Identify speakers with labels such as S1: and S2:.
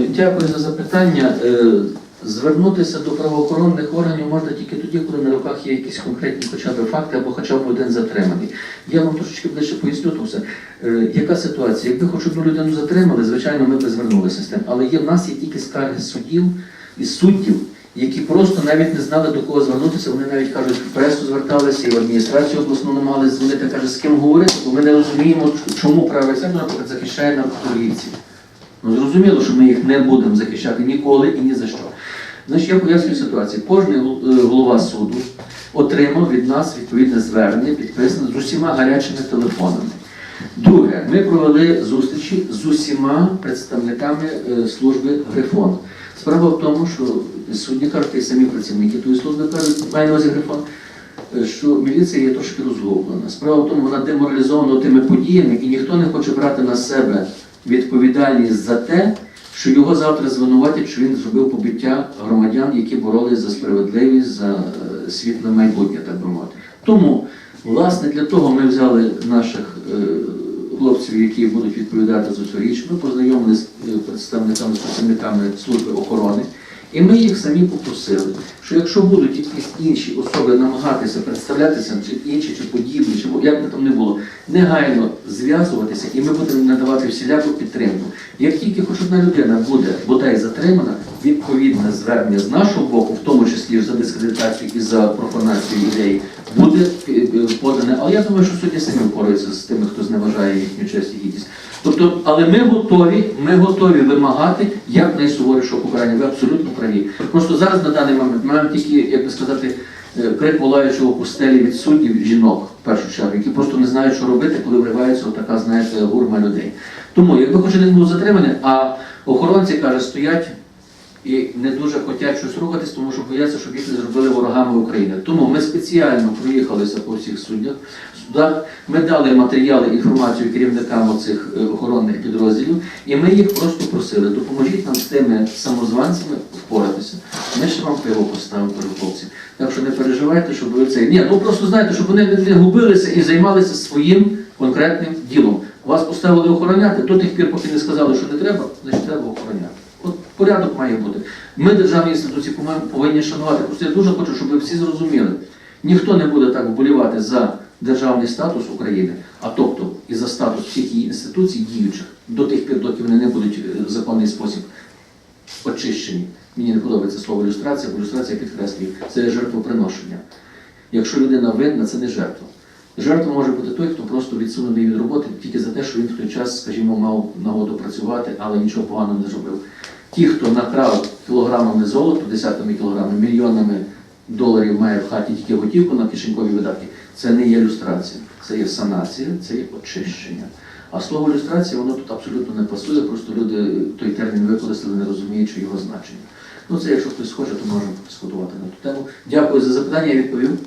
S1: Е, Дякую за запитання. Е, Звернутися до правоохоронних органів можна тільки тоді, коли на руках є якісь конкретні хоча б факти або хоча б один затриманий. Я вам трошечки ближче поясню то все. Яка ситуація? Якби хоч одну людину затримали, звичайно, ми б звернулися з тим. Але є в нас є тільки скарги суддів і суддів, які просто навіть не знали до кого звернутися. Вони навіть кажуть, в пресу зверталися і в адміністрацію обласну намагалися дзвонити, каже, з ким говорити, бо ми не розуміємо, чому правий сектор, захищає наркоторгівців. Зрозуміло, що ми їх не будемо захищати ніколи і ні за що. Значить, я пояснюю ситуацію. Кожен е, голова суду отримав від нас відповідне звернення, підписане з усіма гарячими телефонами. Друге, ми провели зустрічі з усіма представниками е, служби Грифон. Справа в тому, що судді кажуть, і самі працівники тої служби кажуть, має на увазі Грифон, е, що міліція є трошки розгублена. Справа в тому, вона деморалізована тими подіями, і ніхто не хоче брати на себе відповідальність за те, що його завтра звинуватять, що він зробив побиття громадян, які боролись за справедливість, за е, світле майбутнє, так би мовити. Тому, власне, для того ми взяли наших е, хлопців, які будуть відповідати за цю річ. Ми познайомилися з е, представниками, з працівниками служби охорони. І ми їх самі попросили, що якщо будуть якісь інші особи намагатися представлятися, чи інші, чи подібні, чи як би там не було, негайно зв'язуватися, і ми будемо надавати всіляку підтримку. Як тільки хоч одна людина буде бодай затримана, відповідне звернення з нашого боку, в тому числі за дискредитацію і за профанацію ідеї, буде е, подане. Але я думаю, що судді самі впораються з тими, хто зневажає їхню честь і гідність. Тобто, але ми готові, ми готові вимагати якнайсуворішого покарання. Ви абсолютно праві. Просто зараз на даний момент ми маємо тільки, як би сказати, е, крик волаючого пустелі від суддів жінок в першу чергу, які просто не знають, що робити, коли вривається така, знаєте, гурма людей. Тому, якби хоч один був затриманий, а охоронці каже, стоять і не дуже хочуть щось рухатись, тому що бояться, щоб їх не зробили ворогами України. Тому ми спеціально проїхалися по всіх суддях, судах. Ми дали матеріали, інформацію керівникам оцих е, охоронних підрозділів, і ми їх просто просили, допоможіть нам з тими самозванцями впоратися. Ми ще вам пиво поставимо перед хлопців. Так що не переживайте, щоб ви це. Ні, ну просто знаєте, щоб вони не губилися і займалися своїм конкретним ділом. Вас поставили охороняти до тих пір, поки не сказали, що не треба, значить треба охороняти. От порядок має бути. Ми, державні інституції, повинні шанувати. Просто я дуже хочу, щоб ви всі зрозуміли. Ніхто не буде так вболівати за державний статус України, а тобто і за статус всіх її інституцій діючих до тих пір, доки вони не будуть е, в законний спосіб очищені. Мені не подобається слово люстрація, бо люстрація підкреслює, це жертвоприношення. Якщо людина винна, це не жертва. Жертва може бути той, хто просто відсунений від роботи тільки за те, що він в той час, скажімо, мав нагоду працювати, але нічого поганого не зробив. Ті, хто накрав кілограмами золота, десятками кілограмів, мільйонами доларів має в хаті тільки готівку на кишенькові видатки, це не є люстрація, це є санація, це є очищення. А слово люстрація, воно тут абсолютно не пасує, просто люди той термін використали, не розуміючи його значення. Ну це якщо хтось хоче, то можемо дискутувати на ту тему. Дякую за запитання, я відповів.